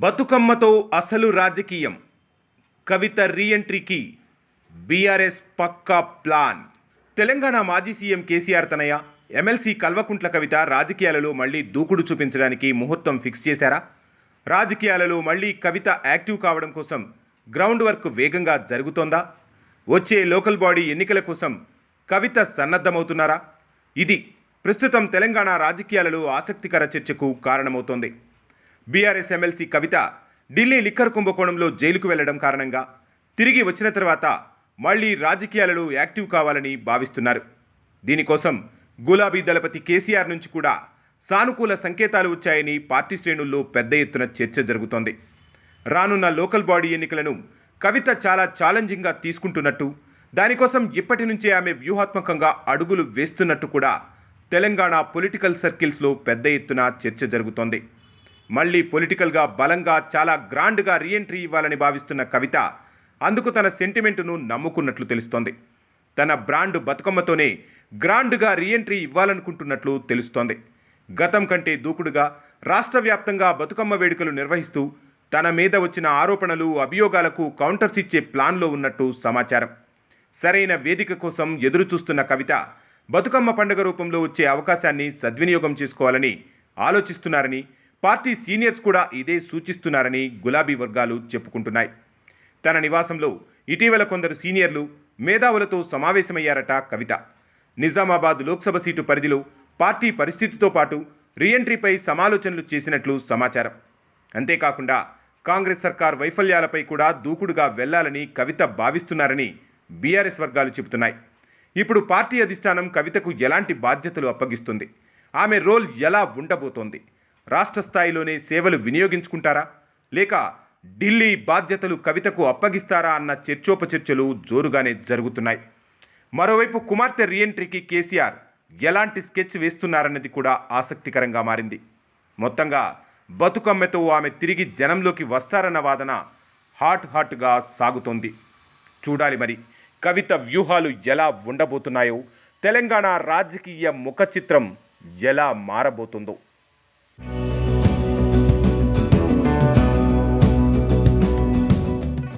బతుకమ్మతో అసలు రాజకీయం. కవిత రీఎంట్రీకి బీఆర్ఎస్ పక్కా ప్లాన్. తెలంగాణ మాజీ సీఎం కేసీఆర్ తనయ ఎమ్మెల్సీ కల్వకుంట్ల కవిత రాజకీయాలలో మళ్ళీ దూకుడు చూపించడానికి ముహూర్తం ఫిక్స్ చేశారా? రాజకీయాలలో మళ్ళీ కవిత యాక్టివ్ కావడం కోసం గ్రౌండ్ వర్క్ వేగంగా జరుగుతోందా? వచ్చే లోకల్ బాడీ ఎన్నికల కోసం కవిత సన్నద్ధమవుతున్నారా? ఇది ప్రస్తుతం తెలంగాణ రాజకీయాలలో ఆసక్తికర చర్చకు కారణమవుతోంది. BRS MLC Kavitha Delhi liquor కుంభకోణంలో జైలుకు వెళ్ళడం కారణంగా తిరిగి వచ్చిన తర్వాత మళ్ళీ రాజకీయాలలో యాక్టివ్ కావాలని భావిస్తున్నారు. దీనికోసం గులాబీ దళపతి కేసీఆర్ నుంచి కూడా సానుకూల సంకేతాలు వచ్చాయని పార్టీ శ్రేణుల్లో పెద్ద ఎత్తున చర్చ జరుగుతోంది. రానున్న లోకల్ బాడీ ఎన్నికలను కవిత చాలా ఛాలెంజింగ్గా తీసుకుంటున్నట్టు దానికోసం ఇప్పటి నుంచే ఆమె వ్యూహాత్మకంగా అడుగులు వేస్తున్నట్టు కూడా తెలంగాణ పొలిటికల్ సర్కిల్స్లో పెద్ద ఎత్తున చర్చ జరుగుతోంది. మళ్ళీ పొలిటికల్గా బలంగా చాలా గ్రాండ్గా రీఎంట్రీ ఇవ్వాలని భావిస్తున్న కవిత అందుకు తన సెంటిమెంటును నమ్ముకున్నట్లు తెలుస్తోంది. తన బ్రాండ్ బతుకమ్మతోనే గ్రాండ్గా రీఎంట్రీ ఇవ్వాలనుకుంటున్నట్లు తెలుస్తోంది. గతం కంటే దూకుడుగా రాష్ట్ర వ్యాప్తంగా బతుకమ్మ వేడుకలు నిర్వహిస్తూ తన మీద వచ్చిన ఆరోపణలు అభియోగాలకు కౌంటర్స్ ఇచ్చే ప్లాన్లో ఉన్నట్టు సమాచారం. సరైన వేదిక కోసం ఎదురుచూస్తున్న కవిత బతుకమ్మ పండుగ రూపంలో వచ్చే అవకాశాన్ని సద్వినియోగం చేసుకోవాలని ఆలోచిస్తున్నారని పార్టీ సీనియర్స్ కూడా ఇదే సూచిస్తున్నారని గులాబీ వర్గాలు చెప్పుకుంటున్నాయి. తన నివాసంలో ఇటీవల కొందరు సీనియర్లు మేధావులతో సమావేశమయ్యారట కవిత. నిజామాబాద్ లోక్సభ సీటు పరిధిలో పార్టీ పరిస్థితితో పాటు రీఎంట్రీపై సమాలోచనలు చేసినట్లు సమాచారం. అంతేకాకుండా కాంగ్రెస్ సర్కార్ వైఫల్యాలపై కూడా దూకుడుగా వెళ్ళాలని కవిత భావిస్తున్నారని బీఆర్ఎస్ వర్గాలు చెబుతున్నాయి. ఇప్పుడు పార్టీ అధిష్టానం కవితకు ఎలాంటి బాధ్యతలు అప్పగిస్తుంది? ఆమె రోల్ ఎలా ఉండబోతోంది? రాష్ట్ర స్థాయిలోనే సేవలు వినియోగించుకుంటారా? లేక ఢిల్లీ బాధ్యతలు కవితకు అప్పగిస్తారా అన్న చర్చోపచర్చలు జోరుగానే జరుగుతున్నాయి. మరోవైపు కుమార్తె రీఎంట్రీకి కేసీఆర్ ఎలాంటి స్కెచ్ వేస్తున్నారన్నది కూడా ఆసక్తికరంగా మారింది. మొత్తంగా బతుకమ్మతో ఆమె తిరిగి జనంలోకి వస్తారన్న వాదన హాట్ హాట్గా సాగుతోంది. చూడాలి మరి కవిత వ్యూహాలు ఎలా ఉండబోతున్నాయో తెలంగాణ రాజకీయ ముఖ చిత్రం ఎలా మారబోతుందో.